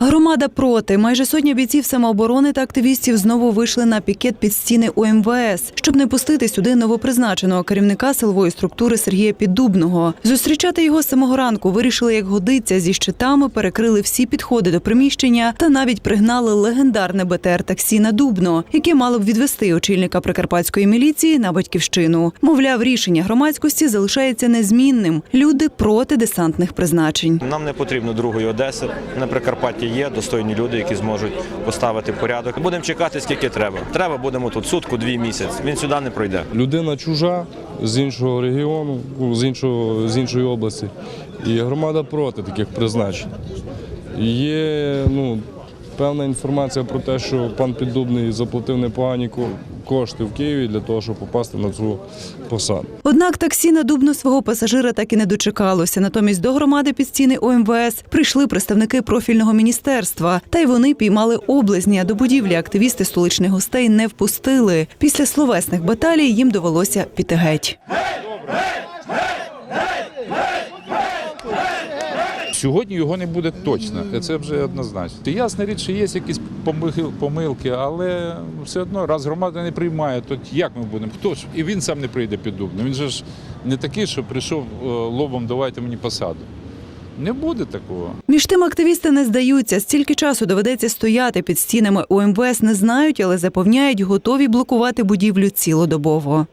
Громада проти. Майже сотня бійців самооборони та активістів знову вийшли на пікет під стіни УМВС, щоб не пустити сюди новопризначеного керівника силової структури Сергія Піддубного. Зустрічати його з самого ранку вирішили, як годиться, зі щитами, перекрили всі підходи до приміщення та навіть пригнали легендарне БТР таксі на Дубно, яке мало б відвести очільника прикарпатської міліції на батьківщину. Мовляв, рішення громадськості залишається незмінним. Люди проти десантних призначень. Нам не потрібно другої Одеси. На Прикарпатті є достойні люди, які зможуть поставити порядок. Будемо чекати, скільки треба. Треба будемо тут сутку, дві місяць. Він сюди не пройде. Людина чужа з іншого регіону, ну, з іншого з іншої області, і громада проти таких призначень. Є ну, певна інформація про те, що пан Піддубний заплатив непогані ко- кошти в Києві для того, щоб попасти на цю посаду. Однак таксі на Дубно свого пасажира так і не дочекалося. Натомість до громади під стіни ОМВС прийшли представники профільного міністерства. Та й вони піймали облизні, а до будівлі активісти столичних гостей не впустили. Після словесних баталій їм довелося піти геть. Сьогодні його не буде точно, це вже однозначно. Ясна річ, що є якісь помилки- але все одно, раз громада не приймає, то як ми будемо? Хто ж? І він сам не прийде під Дубно. Він же ж не такий, що прийшов е, лобом, давайте мені посаду. Не буде такого. Між тим активісти не здаються. Стільки часу доведеться стояти під стінами ОМВС не знають, але запевняють, готові блокувати будівлю цілодобово.